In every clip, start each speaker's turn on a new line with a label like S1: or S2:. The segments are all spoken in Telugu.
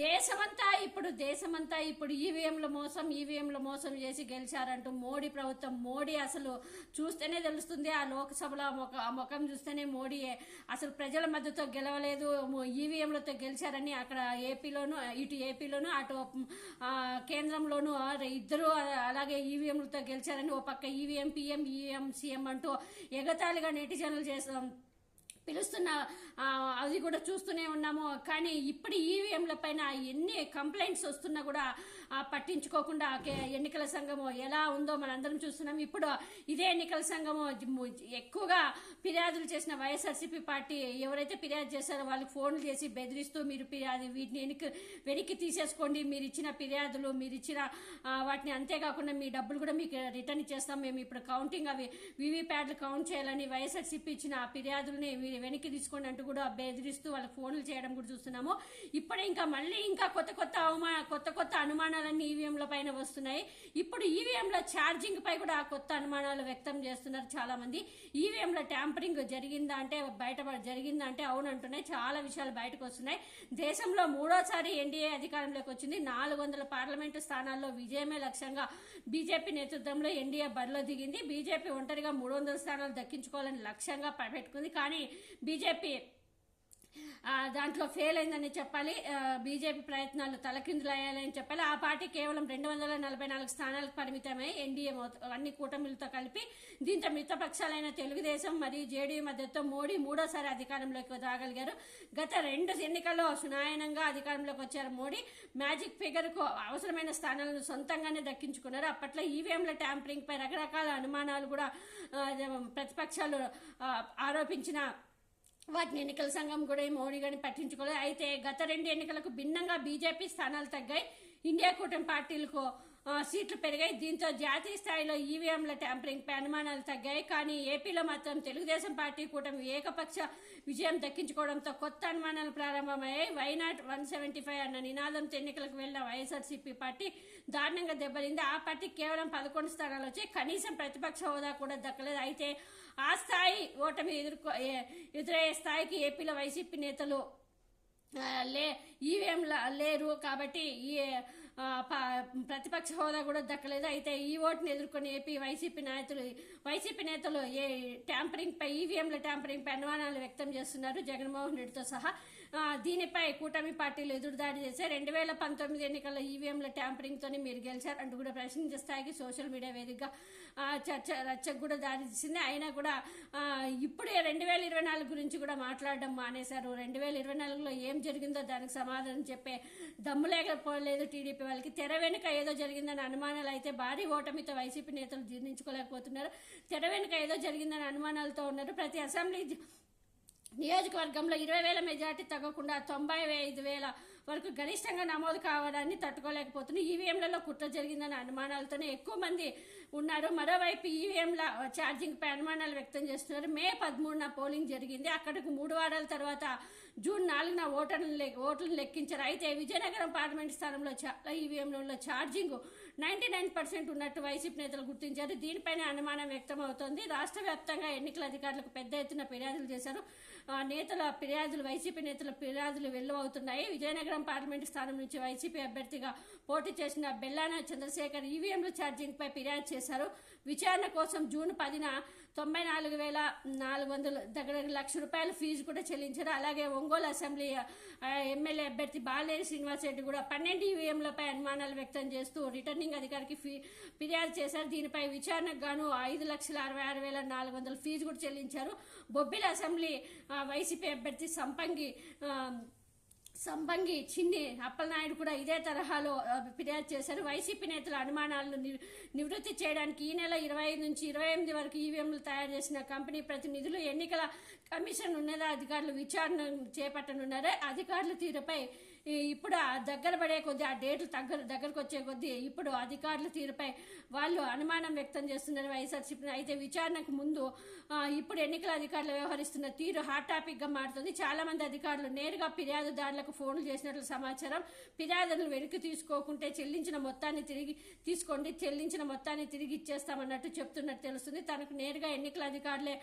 S1: దేశమంతా ఇప్పుడు దేశమంతా ఇప్పుడు ఈవీఎంల మోసం ఈవీఎంల మోసం చేసి గెలిచారంటూ మోడీ ప్రభుత్వం మోడీ అసలు చూస్తేనే తెలుస్తుంది. ఆ లోక్సభలో ముఖ ఆ ముఖం చూస్తేనే మోడీ అసలు ప్రజల మద్దతుతో గెలవలేదు. ఈవీఎంలతో గెలిచారని అక్కడ ఏపీలోను ఇటు ఏపీలోను అటు కేంద్రంలోను ఇద్దరు అలాగే ఈవీఎంలతో గెలిచారని ఓ పక్క ఈవీఎం పిఎం ఈవీఎం సీఎం అంటూ ఎగతాళిగా నెటిజన్లు చేస్తాం పిలుస్తున్న అది కూడా చూస్తూనే ఉన్నాము. కానీ ఇప్పుడు ఈవీఎంల పైన ఎన్ని కంప్లైంట్స్ వస్తున్నా కూడా పట్టించుకోకుండా కే- ఎన్నికల సంఘము ఎలా ఉందో మనందరం చూస్తున్నాం. ఇప్పుడు ఇదే ఎన్నికల సంఘము ఎక్కువగా ఫిర్యాదులు చేసిన వైఎస్ఆర్సీపీ పార్టీ ఎవరైతే ఫిర్యాదు చేశారో వాళ్ళకి ఫోన్లు చేసి బెదిరిస్తూ మీరు ఫిర్యాదు వీటిని వెనక్కి వెనక్కి తీసేసుకోండి. మీరు ఇచ్చిన ఫిర్యాదులు మీరు ఇచ్చిన వాటిని అంతేకాకుండా మీ డబ్బులు కూడా మీకు రిటర్న్ ఇచ్చేస్తాం. మేము ఇప్పుడు కౌంటింగ్ అవి వివిప్యాడ్లు కౌంట్ చేయాలని వైఎస్ఆర్సీపీ ఇచ్చిన ఆ ఫిర్యాదులని మీరు వెనక్కి తీసుకోండి అంటూ కూడా బెదిరిస్తూ వాళ్ళకి ఫోన్లు చేయడం కూడా చూస్తున్నాము. ఇప్పుడే ఇంకా మళ్ళీ ఇంకా కొత్త కొత్త అవమాన కొత్త కొత్త అనుమానాలన్నీ ఈవీఎంల పైన వస్తున్నాయి. ఇప్పుడు ఈవీఎంల ఛార్జింగ్ పై కూడా కొత్త అనుమానాలు వ్యక్తం చేస్తున్నారు చాలా మంది ఈవీఎంల ట్యాంపరింగ్ జరిగిందా అంటే బయట జరిగిందా అంటే అవునంటున్నాయి. చాలా విషయాలు బయటకు వస్తున్నాయి. దేశంలో మూడోసారి ఎన్డీఏ అధికారంలోకి వచ్చింది. నాలుగు వందల పార్లమెంటు స్థానాల్లో విజయమే లక్ష్యంగా బీజేపీ నేతృత్వంలో ఎన్డీఏ బరిలో దిగింది. బీజేపీ ఒంటరిగా మూడు వందల స్థానాలు దక్కించుకోవాలని లక్ష్యంగా పెట్టుకుంది. కానీ బీజేపీ దాంట్లో ఫెయిల్ అయిందని చెప్పాలి. బీజేపీ ప్రయత్నాలు తలకిందులయ్యాలని చెప్పాలి. ఆ పార్టీ కేవలం రెండు వందల నలభై నాలుగు స్థానాలకు పరిమితమై. ఎన్డీఏ అన్ని కూటమిలతో కలిపి దీంతో మిత్రపక్షాలైన తెలుగుదేశం మరియు జేడీయూ మద్దతుతో మోడీ మూడోసారి అధికారంలోకి రాగలిగారు. గత రెండు ఎన్నికల్లో సునాయనంగా అధికారంలోకి వచ్చారు మోడీ. మ్యాజిక్ ఫిగర్కు అవసరమైన స్థానాలను సొంతంగానే దక్కించుకున్నారు. అప్పట్లో ఈవీఎంల ట్యాంపరింగ్ పై రకరకాల అనుమానాలు కూడా ప్రతిపక్షాలు ఆరోపించిన వాటిని ఎన్నికల సంఘం కూడా ఈ మోడీ గారిని పట్టించుకోలేదు. అయితే గత రెండు ఎన్నికలకు భిన్నంగా బీజేపీ స్థానాలు తగ్గాయి. ఇండియా కూటమి పార్టీలకు సీట్లు పెరిగాయి. దీంతో జాతీయ స్థాయిలో ఈవీఎంల ట్యాంపరింగ్ పై అనుమానాలు తగ్గాయి. కానీ ఏపీలో మాత్రం తెలుగుదేశం పార్టీ కూటమి ఏకపక్ష విజయం దక్కించుకోవడంతో కొత్త అనుమానాలు ప్రారంభమయ్యాయి. వైనాట్ వన్ సెవెంటీ ఫైవ్ అన్న నినాదంతో ఎన్నికలకు వెళ్ళిన వైఎస్ఆర్సీపీ పార్టీ దారుణంగా దెబ్బతింది. ఆ పార్టీ కేవలం పదకొండు స్థానాలు వచ్చాయి కనీసం ప్రతిపక్ష హోదా కూడా దక్కలేదు. అయితే ఆ స్థాయి ఓటమి ఎదుర్కొ ఎదురయ్యే స్థాయికి ఏపీలో వైసీపీ నేతలు లే ఈవీఎంల లేరు కాబట్టి ఈ ప- ప్రతిపక్ష హోదా కూడా దక్కలేదు. అయితే ఈ ఓటును ఎదుర్కొని ఏపీ వైసీపీ నాయకులు వైసీపీ నేతలు ఏ ట్యాంపరింగ్ పై ఈవీఎంల ట్యాంపరింగ్ పై అనుమానాలు వ్యక్తం చేస్తున్నారు. జగన్మోహన్ రెడ్డితో సహా దీనిపై కూటమి పార్టీలు ఎదురుదాడి చేశారు రెండు వేల పంతొమ్మిది ఎన్నికల్లో ఈవీఎంల ట్యాంపరింగ్ మీరు గెలిచారు అంటూ కూడా ప్రశ్నించే స్థాయికి సోషల్ మీడియా వేదికగా చర్చ రచ్చకు కూడా దారి తీసింది. అయినా కూడా ఇప్పుడే రెండు వేల ఇరవై నాలుగు గురించి కూడా మాట్లాడడం మానేశారు. రెండు వేల ఇరవై నాలుగులో ఏం జరిగిందో దానికి సమాధానం చెప్పే దమ్ము లేకపోలేదు టీడీపీ వాళ్ళకి. తెర వెనుక ఏదో జరిగిందని అనుమానాలు అయితే భారీ ఓటమితో వైసీపీ నేతలు జీర్ణించుకోలేకపోతున్నారు. తెర వెనుక ఏదో జరిగిందని అనుమానాలతో ఉన్నారు. ప్రతి అసెంబ్లీ నియోజకవర్గంలో ఇరవై వేల మెజార్టీ తగ్గకుండా తొంభై ఐదు వేల వరకు గరిష్టంగా నమోదు కావడాన్ని తట్టుకోలేకపోతుంది ఈవీఎంలలో కుట్ర జరిగిందనే అనుమానాలతోనే ఎక్కువ మంది ఉన్నారు. మరోవైపు ఈవీఎంల ఛార్జింగ్ పై అనుమానాలు వ్యక్తం చేస్తున్నారు. మే పదమూడున పోలింగ్ జరిగింది. అక్కడికి మూడు వారాల తర్వాత జూన్ నాలుగున ఓటర్లను ఓట్లను లెక్కించారు. అయితే విజయనగరం పార్లమెంట్ స్థానంలో చాలా ఈవీఎంలలో ఛార్జింగ్ నైన్టీ నైన్ పర్సెంట్ ఉన్నట్టు వైసీపీ నేతలు గుర్తించారు. దీనిపైన అనుమానం వ్యక్తం అవుతోంది. రాష్ట్ర వ్యాప్తంగా ఎన్నికల అధికారులకు పెద్ద ఎత్తున ఫిర్యాదులు చేశారు. నేతల ఫిర్యాదులు వైసీపీ నేతల ఫిర్యాదులు వెల్లువవుతున్నాయి. విజయనగరం పార్లమెంట్ స్థానం నుంచి వైసీపీ అభ్యర్థిగా పోటీ చేసిన బెల్లాన చంద్రశేఖర్ ఈవీఎంల ఛార్జింగ్ పై ఫిర్యాదు చేశారు. విచారణ కోసం జూన్ పదిన తొంభై నాలుగు వేల నాలుగు వందలు దగ్గర లక్ష రూపాయల ఫీజు కూడా చెల్లించారు. అలాగే ఒంగోలు అసెంబ్లీ ఎమ్మెల్యే అభ్యర్థి బాలేరు శ్రీనివాస్ రెడ్డి కూడా పన్నెండు ఈవీఎంలపై అనుమానాలు వ్యక్తం చేస్తూ రిటర్నింగ్ అధికారికి ఫీ- ఫిర్యాదు చేశారు. దీనిపై విచారణకు గాను ఐదు లక్షల అరవై ఆరు వేల నాలుగు వందల ఫీజు కూడా చెల్లించారు. బొబ్బిల అసెంబ్లీ వైసీపీ అభ్యర్థి సంపంగి సంబంగి చిన్ని అప్పలనాయుడు కూడా ఇదే తరహాలో ఫిర్యాదు చేశారు. వైసీపీ నేతల అనుమానాలను ని- నివృత్తి చేయడానికి ఈ నెల ఇరవై ఐదు నుంచి ఇరవై ఎనిమిది వరకు ఈవీఎంలు తయారు చేసిన కంపెనీ ప్రతినిధులు ఎన్నికల కమిషన్ ఉన్నత అధికారులు విచారణ చేపట్టనున్నారు. అధికారుల తీరుపై ఇప్పుడు ఆ దగ్గర పడే కొద్దీ ఆ డేట్ దగ్గర దగ్గరకు వచ్చే కొద్దీ ఇప్పుడు అధికారుల తీరుపై వాళ్ళు అనుమానం వ్యక్తం చేస్తున్నారు వైఎస్ఆర్సీపీ అయితే విచారణకు ముందు ఇప్పుడు ఎన్నికల అధికారులు వ్యవహరిస్తున్న తీరు హాట్ టాపిక్గా మారుతుంది. చాలా మంది అధికారులు నేరుగా ఫిర్యాదుదారులకు ఫోన్లు చేసినట్లు సమాచారం ఫిర్యాదులను వెనక్కి తీసుకోకుంటే చెల్లించిన మొత్తాన్ని తిరిగి తీసుకోండి చెల్లించిన మొత్తాన్ని తిరిగి ఇచ్చేస్తామన్నట్టు చెప్తున్నట్టు తెలుస్తుంది. తనకు నేరుగా ఎన్నికల అధికారులే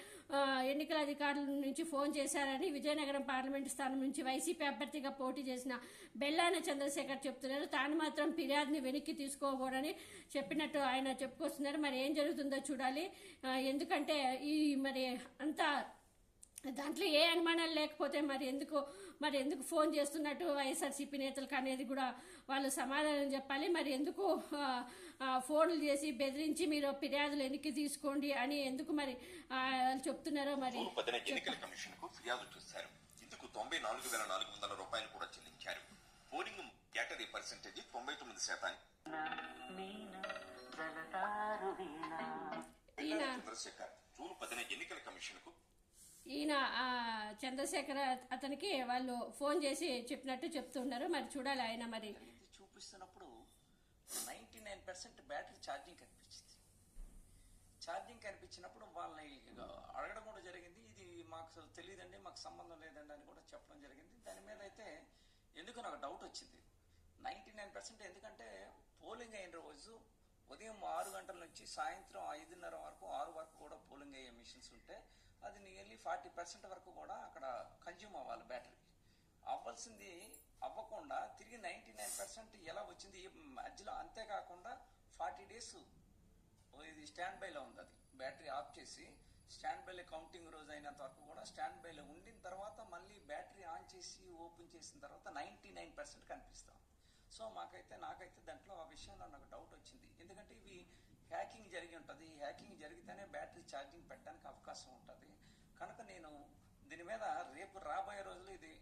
S1: ఎన్నికల అధికారుల నుంచి ఫోన్ చేశారని విజయనగరం పార్లమెంటు స్థానం నుంచి వైసీపీ అభ్యర్థిగా పోటీ చేసిన బెల్లాన చంద్రశేఖర్ చెప్తున్నారు. తాను మాత్రం ఫిర్యాదుని వెనక్కి తీసుకోకూడదని చెప్పినట్టు ఆయన చెప్పుకొస్తున్నారు. మరి ఏం జరుగుతుందో చూడాలి. ఎందుకంటే ఈ మరి అంతా దాంట్లో ఏ అనుమానాలు లేకపోతే మరి ఎందుకు మరి ఎందుకు ఫోన్ చేస్తున్నట్టు వైఎస్ఆర్సీపీ నేతలకు అనేది కూడా వాళ్ళు సమాధానం చెప్పాలి. మరి ఎందుకు ఫోన్లు చేసి బెదిరించి మీరు ఫిర్యాదులు వెనక్కి తీసుకోండి అని ఎందుకు మరి వాళ్ళు చెప్తున్నారో మరి
S2: ఎన్నికల కమిషన్కు ఫిర్యాదు చేశారు. తొంభై నాలుగు వేల నాలుగు వందల రూపాయలు కూడా చెల్లించారు. పోలింగ్ కేటరీ పర్సెంటేజ్ తొంభై తొమ్మిది శాతానికి.
S1: ఈయన
S2: చంద్రశేఖర్ జూన్ పదిన ఎన్నికల కమిషన్కు
S1: ఈయన చంద్రశేఖర్ అతనికి వాళ్ళు ఫోన్ చేసి చెప్పినట్టు చెప్తున్నారు. మరి చూడాలి ఆయన మరి.
S3: చూపిస్తున్నప్పుడు ninety nine percent battery charging కనిపించింది. ఛార్జింగ్ కనిపించినప్పుడు వాళ్ళని అడగడం కూడా జరిగింది. ఇది మాకు తెలియదండి మాకు సంబంధం లేదండి అని కూడా చెప్పడం జరిగింది. దాని మీద అయితే ఎందుకు నాకు డౌట్ వచ్చింది. నైంటీ నైన్ పర్సెంట్ ఎందుకంటే పోలింగ్ అయిన రోజు ఉదయం ఆరు గంటల నుంచి సాయంత్రం ఐదున్నర వరకు ఆరు వరకు కూడా పోలింగ్ అయ్యే మిషన్స్ ఉంటే అది నియర్లీ ఫార్టీ పర్సెంట్ వరకు కూడా అక్కడ కన్జ్యూమ్ అవ్వాలి బ్యాటరీ అవ్వాల్సింది అవ్వకుండా తిరిగి నైంటీ నైన్ పర్సెంట్ ఎలా వచ్చింది? ఈ మధ్యలో అంతేకాకుండా ఫార్టీ డేస్ ఇది స్టాండ్ బైలో ఉంది అది బ్యాటరీ ఆఫ్ చేసి స్టాండ్ బైలో కౌంటింగ్ రోజు అయినంత వరకు కూడా స్టాండ్ బైలో ఉండిన తర్వాత మళ్ళీ బ్యాటరీ ఆన్ చేసి ఓపెన్ చేసిన తర్వాత నైంటీ నైన్ పర్సెంట్ కనిపిస్తాం. సో మాకైతే నాకైతే దాంట్లో ఆ విషయంలో నాకు డౌట్ వచ్చింది. ఎందుకంటే ఇవి హ్యాకింగ్ జరిగి ఉంటుంది. హ్యాకింగ్ జరిగితేనే బ్యాటరీ ఛార్జింగ్ పెట్టడానికి అవకాశం ఉంటుంది. కనుక నేను దీని మీద రేపు రాబోయే రోజులు ఇది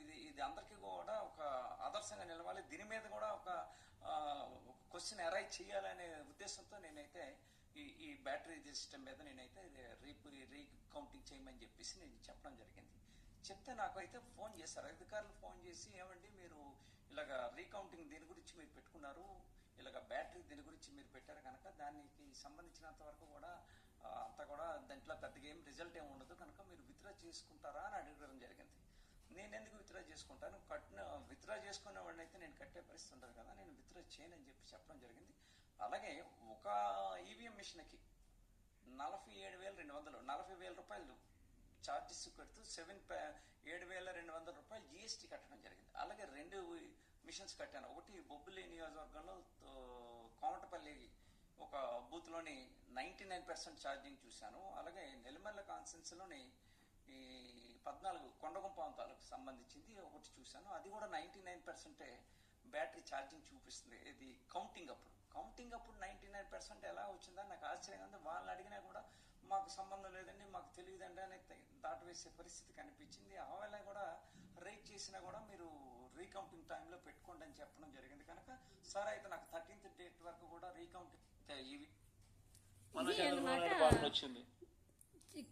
S3: ఇది ఇది అందరికీ కూడా ఒక ఆదర్శంగా నిలవాలి. దీని మీద కూడా ఒక క్వశ్చన్ అరైజ్ చేయాలనే ఉద్దేశంతో నేనైతే ఈ ఈ బ్యాటరీ సిస్టమ్ మీద నేనైతే రీపు రీ కౌంటింగ్ చేయమని చెప్పేసి నేను చెప్పడం జరిగింది. చెప్తే నాకైతే ఫోన్ చేశారు. అధికారులు ఫోన్ చేసి ఏమండి మీరు ఇలాగ రీకౌంటింగ్ దీని గురించి మీరు పెట్టుకున్నారు. ఇలాగ బ్యాటరీ దీని గురించి మీరు పెట్టారు కనుక దానికి సంబంధించినంత వరకు కూడా అంతా కూడా దాంట్లో పెద్దగా ఏం రిజల్ట్ ఏమి ఉండదు. కనుక మీరు విత్డ్రా చేసుకుంటారా? అని అడగడం జరిగింది. నేను ఎందుకు విత్డ్రా చేసుకుంటాను? కట్ విత్డ్రా చేసుకునే వాడిని అయితే నేను కట్టే పరిస్థితి ఉండదు కదా నేను విత్డ్రా చేయను అని చెప్పి చెప్పడం జరిగింది. అలాగే ఒక ఈవీఎం మిషన్కి నలభై ఏడు వేల రెండు వందలు నలభై వేల రూపాయలు ఛార్జెస్ కడుతూ సెవెన్ ఏడు వేల రెండు వందల రూపాయలు జిఎస్టీ కట్టడం జరిగింది. అలాగే రెండు మిషన్స్ కట్టాను. ఒకటి బొబ్బులి నియోజకవర్గంలో కోమటపల్లి ఒక బూత్లోని నైంటీ నైన్ పర్సెంట్ ఛార్జింగ్ చూశాను. అలాగే నెల్లిమల్ల కాన్సెన్స్లోని ఈ పద్నాలుగు కొండగుంపం తాలూకు సంబంధించింది ఒకటి చూశాను. అది కూడా నైంటీ నైన్ పర్సెంటే బ్యాటరీ ఛార్జింగ్ చూపిస్తుంది. ఇది కౌంటింగ్ అప్పుడు. కౌంటింగ్ అప్పుడు నైంటీ నైన్ పర్సెంట్ ఎలా వచ్చిందని నాకు ఆశ్చర్యంగా ఉంది. వాళ్ళని అడిగినా కూడా మాకు సంబంధం లేదండి మాకు తెలియదండి అని దాటవేసే పరిస్థితి కనిపించింది. ఆవేళ కూడా రేట్ చేసినా కూడా మీరు రీకౌంటింగ్ టైంలో పెట్టుకోండి అని చెప్పడం జరిగింది. కనుక సార్ అయితే నాకు థర్టీన్త్ డేట్ వరకు కూడా రీకౌంటింగ్ ఇవి.
S4: వచ్చింది.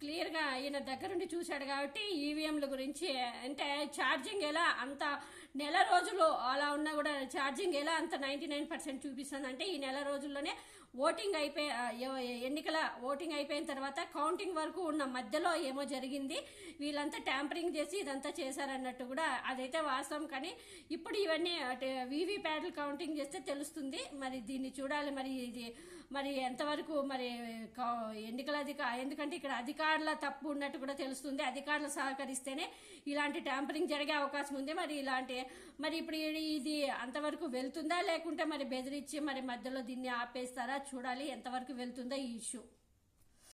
S1: క్లియర్గా ఈయన దగ్గరుండి చూశాడు కాబట్టి ఈవీఎంల గురించి అంటే ఛార్జింగ్ ఎలా అంత నెల రోజులు అలా ఉన్నా కూడా ఛార్జింగ్ ఎలా అంత నైంటీ నైన్ పర్సెంట్ చూపిస్తుంది అంటే ఈ నెల రోజుల్లోనే ఓటింగ్ అయిపోయి ఎన్నికల ఓటింగ్ అయిపోయిన తర్వాత కౌంటింగ్ వరకు ఉన్న మధ్యలో ఏమో జరిగింది. వీళ్ళంతా ట్యాంపరింగ్ చేసి ఇదంతా చేశారన్నట్టు కూడా అదైతే వాస్తవం. కానీ ఇప్పుడు ఇవన్నీ అంటే వీవీ ప్యాడ్లు కౌంటింగ్ చేస్తే తెలుస్తుంది. మరి దీన్ని చూడాలి. మరి ఇది మరి ఎంతవరకు మరి ఎన్నికల అధిక ఎందుకంటే ఇక్కడ అధికారుల తప్పు ఉన్నట్టు కూడా తెలుస్తుంది. అధికారులు సహకరిస్తేనే ఇలాంటి ట్యాంపరింగ్ జరిగే అవకాశం ఉంది. మరి ఇలాంటి మరి ఇప్పుడు ఇది- ఇది అంతవరకు వెళ్తుందా లేకుంటే మరి బెదిరించి మరి మధ్యలో దీన్ని ఆపేస్తారా? చూడాలి. ఎంతవరకు వెళ్తుందో ఈ ఇష్యూ?